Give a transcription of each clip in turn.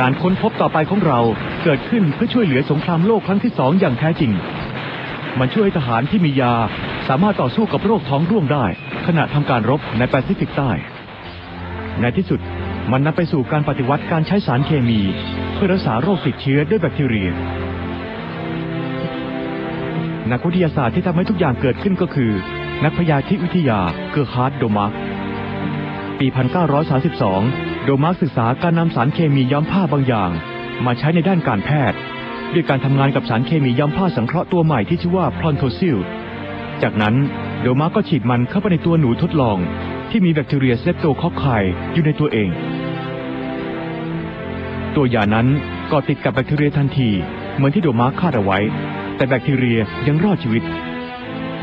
การค้นพบต่อไปของเราเกิดขึ้นเพื่อช่วยเหลือสงครามโลกครั้งที่สองอย่างแท้จริง มันช่วยทหารที่มียาสามารถต่อสู้กับโรคท้องร่วงได้ ขณะทำการรบในแปซิฟิกใต้ ในที่สุดมันนำไปสู่การปฏิวัติการใช้สารเคมี เพื่อรักษาโรคติดเชื้อด้วยแบคทีเรีย นักวิทยาศาสตร์ที่ทำให้ทุกอย่างเกิดขึ้นก็คือ นักพยาธิวิทยาเกอร์ฮาร์ดโดมาร์กปี 1932 โดมาร์กศึกษาการนำสารเคมีย้อมผ้าบางอย่าง มาใช้ในด้านการแพทย์ ด้วยการทำงานกับสารเคมีย้อมผ้าสังเคราะห์ตัวใหม่ที่ชื่อว่าพลอนโทซิล จากนั้นโดมาร์กก็ฉีดมันเข้าไปในตัวหนูทดลอง ที่มีแบคทีเรียเซปโตคอคไคอยู่ในตัวเอง ตัวยานั้นก็ติดกับแบคทีเรียทันที เหมือนที่โดมาร์คคาดเอาไว้ แต่แบคทีเรียยังรอดชีวิต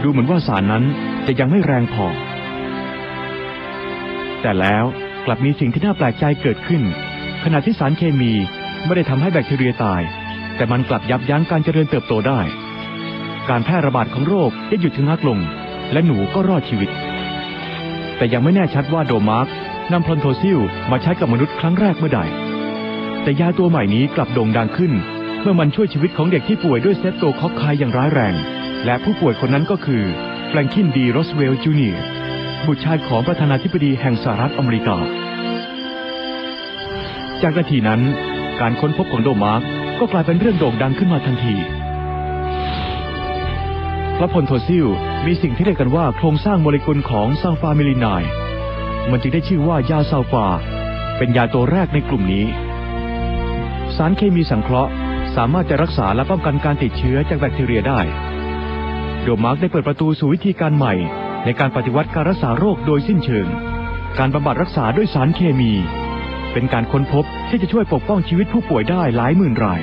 ดูเหมือนว่าสารนั้นจะยังไม่แรงพอ แต่แล้ว กลับมีสิ่งที่น่าแปลกใจเกิดขึ้น ขณะที่สารเคมีไม่ได้ทำให้แบคทีเรียตาย แต่มันกลับยับยั้งการเจริญเติบโตได้ การแพร่ระบาดของโรคได้หยุดชะงักลง และหนูก็รอดชีวิต แต่ยังไม่แน่ชัดว่าโดมาร์กนำพลอนโทซิลมาใช้กับมนุษย์ครั้งแรกเมื่อใด แต่ยาตัวใหม่นี้กลับโด่งดังขึ้น เมื่อมันช่วยชีวิตของเด็กที่ป่วยด้วยเซปโตคอคไคอย่างร้ายแรง และผู้ป่วยคนนั้นก็คือแฟรงคินดีโรสเวลล์จูเนียร์ บุตรชายของประธานาธิบดีแห่งสหรัฐอเมริกา จากนาทีนั้นการค้นพบของโดมาร์กก็กลายเป็นเรื่องโด่งดังขึ้นมาทันทีพระพลโทซิลมีสิ่งที่เรียกกันว่าโครงสร้างโมเลกุลของซัลฟาเมลินาย มันจึงได้ชื่อว่ายาซัลฟา เป็นยาตัวแรกในกลุ่มนี้ สารเคมีสังเคราะห์ สามารถจะรักษาและป้องกันการติดเชื้อจากแบคทีเรียได้ โดมาร์กได้เปิดประตูสู่วิธีการใหม่ ในการปฏิวัติการรักษาโรคโดยสิ้นเชิง การบำบัดรักษาด้วยสารเคมี เป็นการค้นพบที่จะช่วยปกป้องชีวิตผู้ป่วยได้หลายหมื่นราย